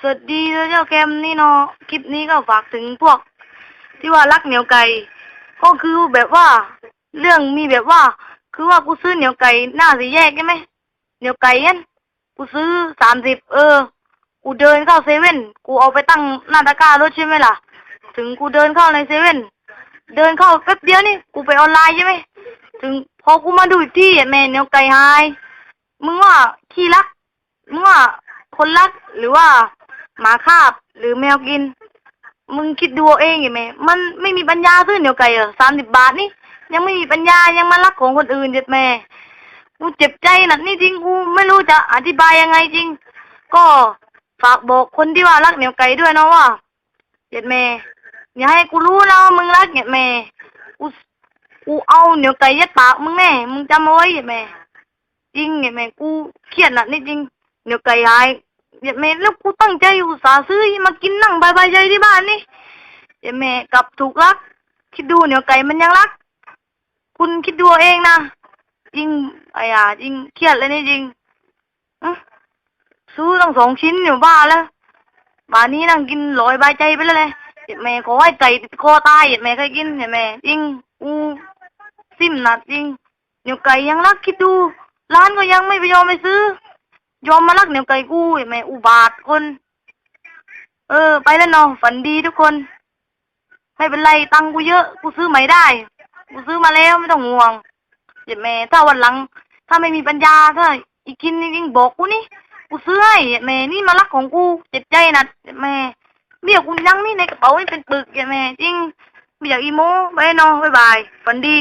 สวัสดีเจ้าแกมนี่เนาะคลิปนี้ก็ฝากถึงพวก ที่ว่ารักเหนียวไก่ ก็คือแบบว่า เรื่องมีแบบว่า คือว่ากูซื้อเหนียวไก่หน้าสีแยกใช่ไหมเหนียวไก่ยันกูซื้อสามสิบเออ กูเดินเข้าเซเว่นกูเอาไปตั้งหน้าตะกร้ารถใช่ไหมล่ะ ถึงกูเดินเข้าในเซเว่นเดินเข้าแป๊บเดียวนี่กูไปออนไลน์ใช่ไหมถึงพอกูมาดูอีกที่แม่เหนียวไก่หายมึงว่าขี้รักมึงว่าคนรักหรือว่า หมาคาบ หรือแมวกิน มึงคิดดูเอาเองไงแม่มันไม่มีปัญญาซื้อเหนียวไก่เหรอสามสิบบาทนี่ ยังไม่มีปัญญายังมารักของคนอื่นเด็ดแม่กูเจ็บใจนะนี่จริงกูไม่รู้จะอธิบายยังไงจริง ก็ฝากบอกคนที่ว่ารักเหนียวไก่ด้วยนะว่าเด็ดแม่อย่าให้กูรู้นะว่ามึงรักเด็ดแม่กูกูเอาเหนียวไก่ยัดปากมึงแน่มึงจำเอาไว้เด็ดแม่จริงเด็ดแม่กูเครียดนะนี่จริงเหนียวไก่หาย เด็ดแม่แล้วกูตั้งใจอุตส่าห์ซื้อมากินนั่งบายบายใจที่บ้านนี่เดี๋ยวแม่กลับถูกรัก คิดดูเหนียวไก่มันยังรัก คุณคิดดูเองนะจริงไอ้ยาจริงเครียดเลยนี่จริงซื้อตั้งสองชิ้นอยู่บ้าแล้วบ้านนี้นั่งกินลอยบายใจไปแล้วเลยเดี๋ยวแม่ขอให้ไก่ติดคอตายเดี๋ยวแม่เคยกินเดี๋ยวแม่จริงกูซิมนะจริงเหนียวไก่ยังรักคิดดู ร้านก็ยังไม่ไปยอมไปซื้อ ยอมมารักเหนียวไก่กูเดี๋ยแม่อุบาทคน เออ ไปแล้วเนาะฝันดีทุกคน ไม่เป็นไรตังกูเยอะ กูซื้อใหม่ได้ กูซื้อมาแล้วไม่ต้องห่วงเดี๋ยวแม่ ถ้าวันหลัง ถ้าไม่มีปัญญาถ้าอีกกินจริงบอกกูนี่ กูซื้อให้เดี๋ยวแม่นี่มารักของกูเจ็บใจนะเดี๋ยแม่เบี้ยกูยังนี่ในกระเป๋าไม่เป็นปึกเดี๋ยแม่จริงไม่อยากอีโม่ไปเนาะบ๊ายบายฝันดี